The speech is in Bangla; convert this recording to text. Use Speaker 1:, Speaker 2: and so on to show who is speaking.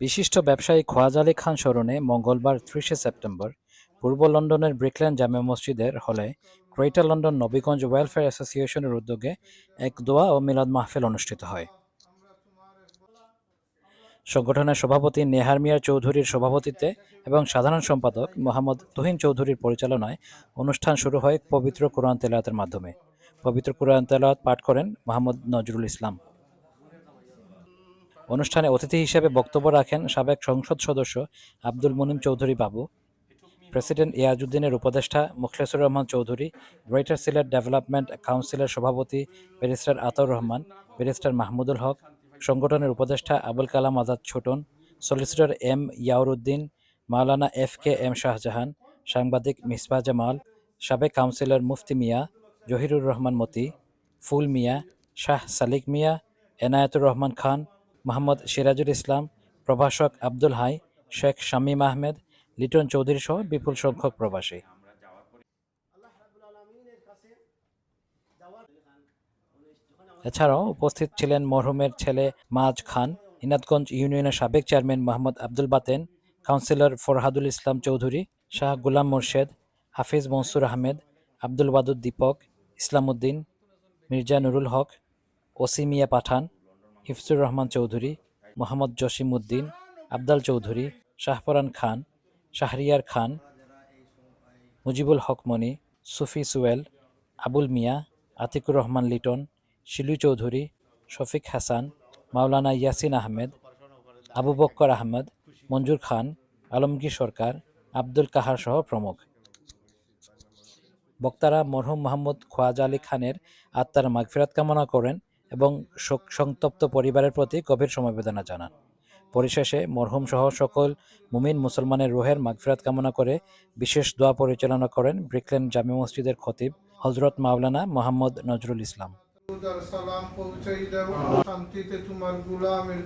Speaker 1: বিশিষ্ট ব্যবসায়ী খোয়াজ আলী খান স্মরণে মঙ্গলবার ত্রিশে সেপ্টেম্বর পূর্ব লন্ডনের ব্রিকল্যান্ড জামে মসজিদের হলে গ্রেটার লন্ডন নবীগঞ্জ ওয়েলফেয়ার অ্যাসোসিয়েশনের উদ্যোগে এক দোয়া ও মিলাদ মাহফিল অনুষ্ঠিত হয়। সংগঠনের সভাপতি নেহার মিয়ার চৌধুরীর সভাপতিত্বে এবং সাধারণ সম্পাদক মোহাম্মদ তুহিন চৌধুরীর পরিচালনায় অনুষ্ঠান শুরু হয় পবিত্র কোরআন তেলাওয়াতের মাধ্যমে। পবিত্র কোরআন তেলাওয়াত পাঠ করেন মোহাম্মদ নজরুল ইসলাম। অনুষ্ঠানে অতিথি হিসেবে বক্তব্য রাখেন সাবেক সংসদ সদস্য আব্দুল মুনিম চৌধুরী বাবু, প্রেসিডেন্ট ইয়াজউদ্দিনের উপদেষ্টা মুখলেসুর রহমান চৌধুরী, গ্রেটার সিলেট ডেভেলপমেন্ট কাউন্সিলের সভাপতি ব্যারিস্টার আতর রহমান, ব্যারিস্টার মাহমুদুল হক, সংগঠনের উপদেষ্টা Abul Kalam Azad Chhoton, solicitor M Yauruddin Maulana F K M Shahjahan, সাংবাদিক মিসবা জামাল, সাবেক কাউন্সিলর মুফতি মিয়া, জহিরুর রহমান মতি, ফুল মিয়া, শাহ সালিক মিয়া, এনায়েতুর রহমান খান মোহাম্মদ সিরাজুল ইসলাম, প্রভাষক আব্দুল হাই, শেখ শামীম আহমেদ, লিটন চৌধুরী সহ বিপুল সংখ্যক প্রবাসী। এছাড়াও উপস্থিত ছিলেন মরহুমের ছেলে মাজ খান ইনাদগঞ্জ ইউনিয়নের সাবেক চেয়ারম্যান মোহাম্মদ আব্দুল বাতেন, কাউন্সিলর ফরহাদুল ইসলাম চৌধুরী, শাহ গুলাম মোর্শেদ, হাফিজ মনসুর আহমেদ, আব্দুল ওয়াদুদ দীপক ইসলাম উদ্দিন মির্জা নুরুল হক ওসিমিয়া পাঠান হিফজুর রহমান চৌধুরী, মোহাম্মদ জসিম উদ্দিন আবদাল চৌধুরী, শাহপরান খান, শাহরিয়ার খান, মুজিবুল হক মনি, সুফি সুয়েল, আবুল মিয়া, আতিকুর রহমান লিটন, শিলু চৌধুরী, শফিক হাসান, মাওলানা ইয়াসিন আহমেদ, আবু বক্কর আহমেদ, মঞ্জুর খান, আলমগীর সরকার, আব্দুল কাহার সহ প্রমুখ। বক্তারা মরহুম মোহাম্মদ খোয়াজা আলী খানের আত্মার মাগফিরাত কামনা করেন। এবং শোক সন্তপ্ত পরিবারের প্রতি গভীর সমবেদনা জানান। পরিশেষে মরহুম সহ সকল মুমিন মুসলমানের রোহের মাগফিরাত কামনা করে বিশেষ দোয়া পরিচালনা করেন ব্রিকল্যান্ড জামে মসজিদের খতিব হজরত মাওলানা মোহাম্মদ নজরুল ইসলাম।
Speaker 2: শান্তিতে তোমার গুলামের